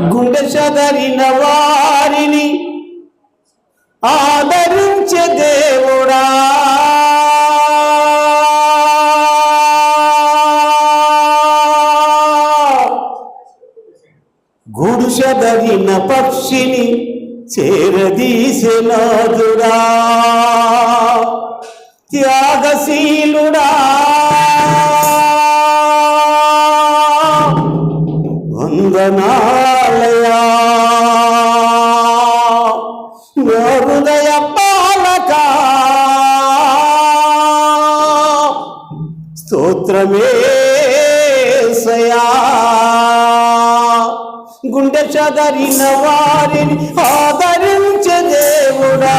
గుండె చదరిన వారిని ఆదరించే దేవుడా. గుడిసెదరిన పక్షిని చేరదీసెనాదురా త్యాగశీలుడా. వందనా గుండె చదరిన వారిని ఆదరించే దేవుడా.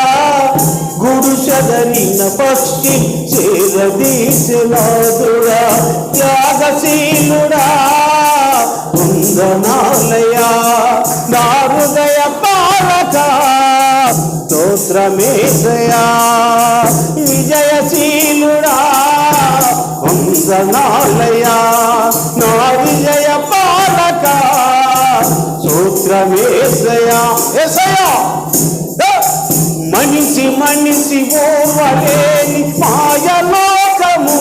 గుడు చదరిన పక్షి చేరదీసినాదుడా త్యాగశీలుడా ఉందనాలయా నా హృదయ పాలక స్తోత్రమేదయా విజయశీలుడా వందనాలయా సూత్రమేసయా ఎసయా మనిషి మనిషి ఓర్వలేని మాయలోకము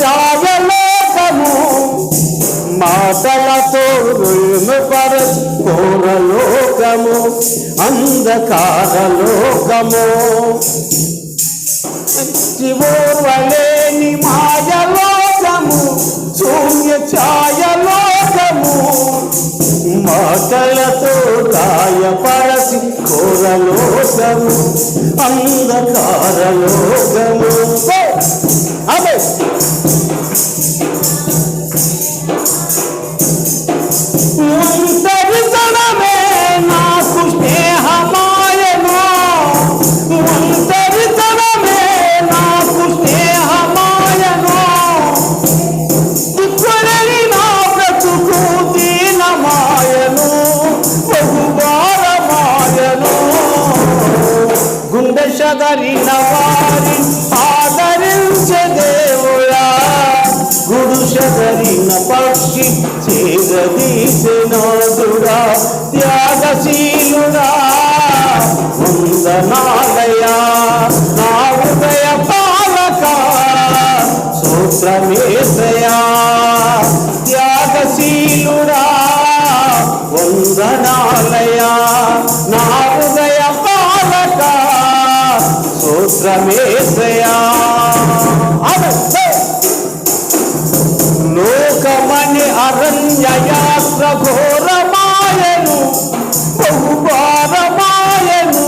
ఛాయలోకము మాటలతో పరచు కోరలోకము అంధకారలోకము. శివోర్వలేని మాయలోకము గాయపరచి కోరలోకము అంధకారలోకము అదే కదరిన వారి ఆదరించే దేవుడా గుడు చదరిన పక్షి చేరదీసినాదుడా త్యాగశీలుడా ఉందనాలయా నా హృదయ పాలక సూత్రమే లోకమని అరణ్యయాత్ర ఘోరమాయను బహుభారమాయను.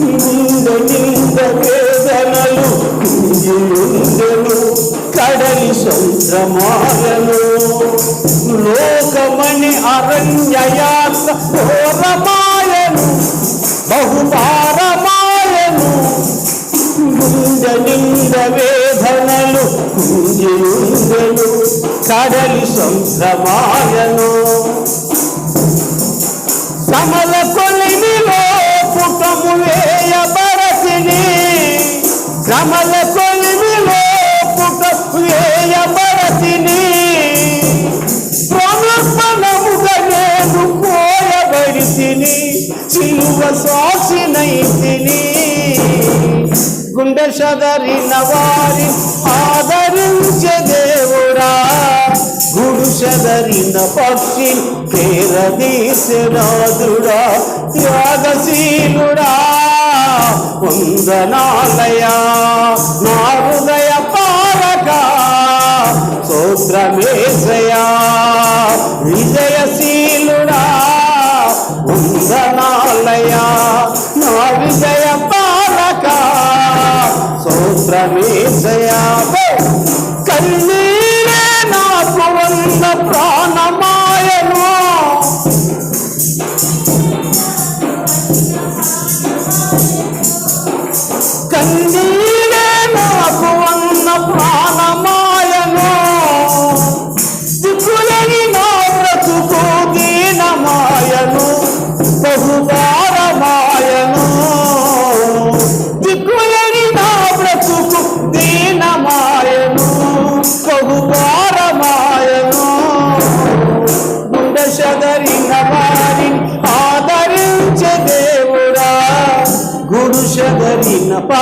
నింద నింద వేదనలు కడలి సముద్రమాయను. లోకమని అరణ్యయాత్ర ఘోరమాయను బహుభారమాయను కుంజలింగ వేదనలు కుంగియుండెను కడలి సంభ్రమాయను సమల కొలిమిలో పుటము వేయబరతిని సమల గుండె వారి ఆదరించే దేవుడా. గుడు సదరిన పక్షి పేరదీసినాదుడా త్యాగశీలుడా. వందనాలయా సూత్రమేశయా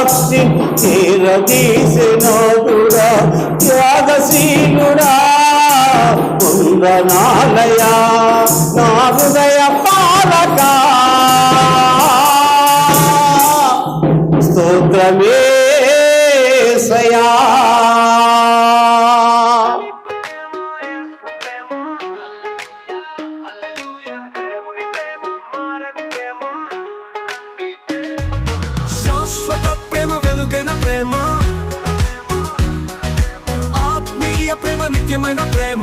సాక్షి పక్షి చేరదీసినోదుడా త్యాగశీలుడా వందనాలయా నా హృదయ పాలక. స్తోత్రమే సయా. ప్రేమ. ఆత్మీయ ప్రేమ నిత్యమైన ప్రేమ.